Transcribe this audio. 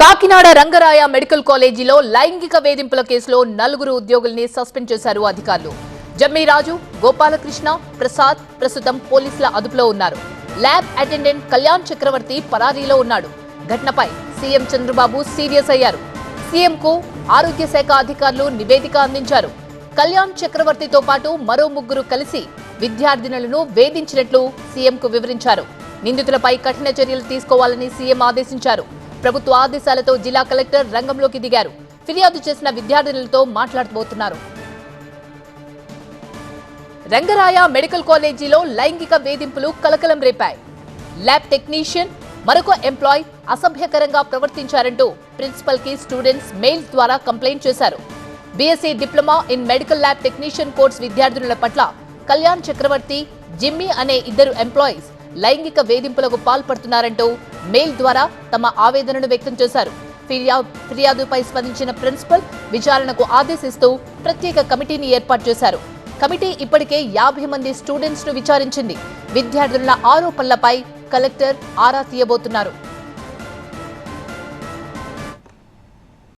Kakinada Rangaraya medical కాలేజీలో లైంగిక వేధింపుల కేసులో నలుగురు ఉద్యోగుల్ని సస్పెండ్ చేశారు అధికారులు. జమ్మిరాజు గోపాలకృష్ణ ప్రసాద్ ప్రస్తుతం పోలీసుల అదుపులో ఉన్నారు. ల్యాబ్ అటెండెంట్ కళ్యాణ్ చక్రవర్తి పరారీలో ఉన్నాడు. ఘటనపై సీఎం చంద్రబాబు సీరియస్ అయ్యారు. సీఎంకు ఆరోగ్య శాఖ అధికారులు నివేదిక అందించారు. కళ్యాణ్ చక్రవర్తితో పాటు మరో ముగ్గురు కలిసి విద్యార్థినులను వేధించినట్లు సీఎంకు వివరించారు. నిందితులపై కఠిన చర్యలు తీసుకోవాలని సీఎం ఆదేశించారు. ప్రభుత్వ ఆదేశాలతో జిల్లా కలెక్టర్ రంగంలోకి దిగారు. ఫిర్యాదు చేసిన విద్యార్థినులతో మాట్లాడబోతున్నారు. రంగరాయ మెడికల్ కాలేజీలో లైంగిక వేధింపులు కలకలం రేపాయి. ల్యాబ్ టెక్నీషియన్ మరొక ఎంప్లాయ్ అసభ్యకరంగా ప్రవర్తించారంటూ ప్రిన్సిపల్కి స్టూడెంట్స్ మెయిల్ ద్వారా కంప్లైంట్ చేశారు. BSc diploma in medical lab technician course విద్యార్థినుల పట్ల కళ్యాణ్ చక్రవర్తి జిమ్మీ అనే ఇద్దరు ఎంప్లాయీస్ లైంగిక వేధింపులకు పాల్పడుతున్నారంటూ మెయిల్ ద్వారా తమ ఆవేదనను వ్యక్తం చేశారు. ఫిర్యాదుపై స్పందించిన ప్రిన్సిపల్ విచారణకు ఆదేశిస్తూ ప్రత్యేక కమిటీని ఏర్పాటు చేశారు. కమిటీ ఇప్పటికే యాభై మంది స్టూడెంట్స్ను విచారించింది. విద్యార్థుల ఆరోపణలపై కలెక్టర్ ఆరా తీయబోతున్నారు.